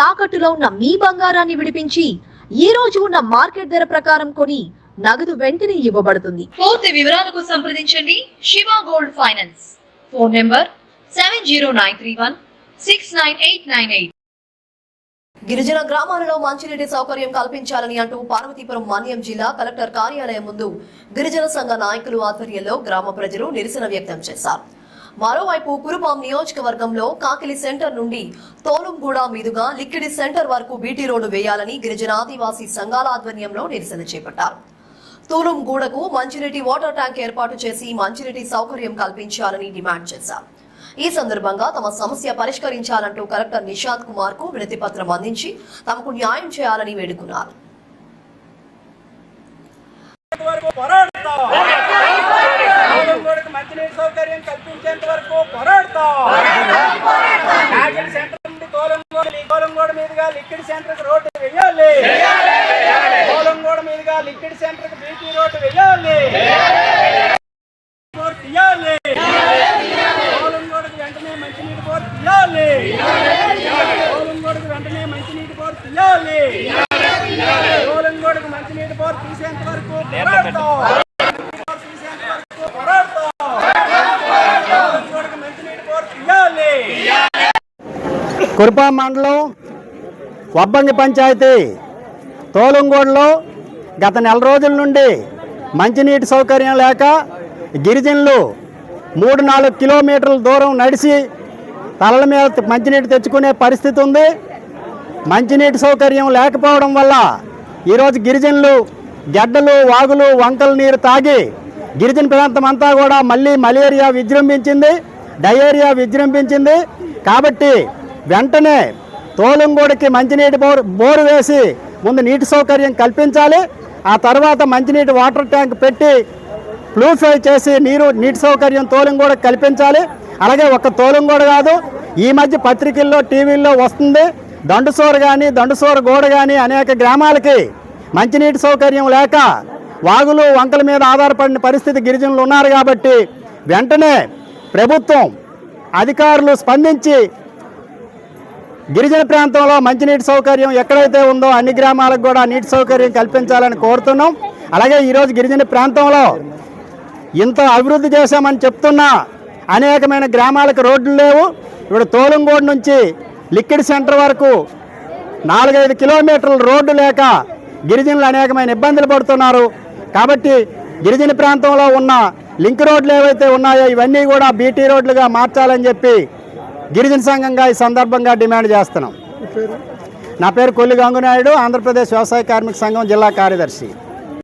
తాకట్టులో ఉన్న మీ బంగారాన్ని విడిపించి ఈ రోజు ఉన్న మార్కెట్ ధర ప్రకారం కొని నగదు వెంటనే ఇవ్వబడుతుంది. పూర్తి వివరాలకు సంప్రదించండి. Shiva gold finance. Phone number seven zero nine three one six nine eight nine eight. గిరిజన గ్రామాలలో మంచినీటి సౌకర్యం కల్పించాలని అంటూ పార్వతీపురం మన్యం జిల్లా కలెక్టర్ కార్యాలయం ముందు గిరిజన సంఘ నాయకులు ఆధ్వర్యంలో గ్రామ ప్రజలు నిరసన వ్యక్తం చేశారు. మరోవైపు కురుపాం నియోజకవర్గంలో కాకిలి సెంటర్ నుండి తోలుంగూడ మీదుగా లిక్కిడి సెంటర్ వరకు బీటీ రోడ్డు వేయాలని గిరిజన ఆదివాసీ సంఘాల ఆధ్వర్యంలో నిరసన చేపట్టారు. తూలుంగూడకు మంచినీటి వాటర్ ట్యాంక్ ఏర్పాటు చేసి మంచినీటి సౌకర్యం కల్పించాలని డిమాండ్ చేశారు. ఈ సందర్భంగా తమ సమస్య పరిష్కరించాలంటూ కలెక్టర్ నిశాంత్ కుమార్కు వినతి పత్రం అందించి తమకు న్యాయం చేయాలని వేడుకున్నారు వరకు పోరాడతాం ఆలంగోడికి మంచినీటి సౌకర్యం కల్పించేంత వరకు పోరాడతాం నాగిల్ సెంటర్ నుండి తోలంగోడ తోలంగోడ మీదుగా లిక్విడ్ సెంటర్ రోడ్డు వేయాలి తోలంగోడ మీదుగా లిక్విడ్ సెంటర్ బీటీ రోడ్డు వేయాలి. బోర్ తీయాలి. వెంటనే మంచినీటి బోర్ తీయాలి. వెంటనే మంచినీటి బోర్ తీయాలి. మంచినీటి బోర్ తీసేంత వరకు పోరాడతాం. కురుపా మండలం వబ్బంగి పంచాయతీ తోలంగూడలో గత నెల రోజుల నుండి మంచినీటి సౌకర్యం లేక గిరిజనులు మూడు నాలుగు కిలోమీటర్ల దూరం నడిచి తలల మీద మంచినీటి తెచ్చుకునే పరిస్థితి ఉంది. మంచినీటి సౌకర్యం లేకపోవడం వల్ల ఈరోజు గిరిజనులు గడ్డలు వాగులు వంకల నీరు తాగి గిరిజన ప్రాంతం అంతా కూడా మళ్ళీ మలేరియా విజృంభించింది డయేరియా విజృంభించింది. కాబట్టి వెంటనే తోలంగూడకి మంచినీటి బోరు బోరు వేసి ముందు నీటి సౌకర్యం కల్పించాలి. ఆ తర్వాత మంచినీటి వాటర్ ట్యాంక్ పెట్టి ప్లూఫై చేసి నీరు నీటి సౌకర్యం తోలం కూడా కల్పించాలి. అలాగే ఒక కూడా కాదు ఈ మధ్య పత్రికల్లో టీవీల్లో వస్తుంది దండుసోర కానీ దండుసోర గోడ కానీ అనేక గ్రామాలకి మంచినీటి సౌకర్యం లేక వాగులు వంకల మీద ఆధారపడిన పరిస్థితి గిరిజనులు ఉన్నారు కాబట్టి వెంటనే ప్రభుత్వం అధికారులు స్పందించి గిరిజన ప్రాంతంలో మంచినీటి సౌకర్యం ఎక్కడైతే ఉందో అన్ని గ్రామాలకు కూడా నీటి సౌకర్యం కల్పించాలని కోరుతున్నాం. అలాగే ఈరోజు గిరిజన ప్రాంతంలో ఇంత అభివృద్ధి చేశామని చెప్తున్నా అనేకమైన గ్రామాలకు రోడ్లు లేవు. ఇప్పుడు తోలంగోడు నుంచి లిక్విడ్ సెంటర్ వరకు నాలుగైదు కిలోమీటర్లు రోడ్డు లేక గిరిజనులు అనేకమైన ఇబ్బందులు పడుతున్నారు. కాబట్టి గిరిజన ప్రాంతంలో ఉన్న లింక్ రోడ్లు ఏవైతే ఉన్నాయో ఇవన్నీ కూడా బీటీ రోడ్లుగా మార్చాలని చెప్పి గిరిజన సంఘంగా ఈ సందర్భంగా డిమాండ్ చేస్తున్నాం. నా పేరు కొల్లి గంగునాయుడు ఆంధ్రప్రదేశ్ వ్యవసాయ కార్మిక సంఘం జిల్లా కార్యదర్శి.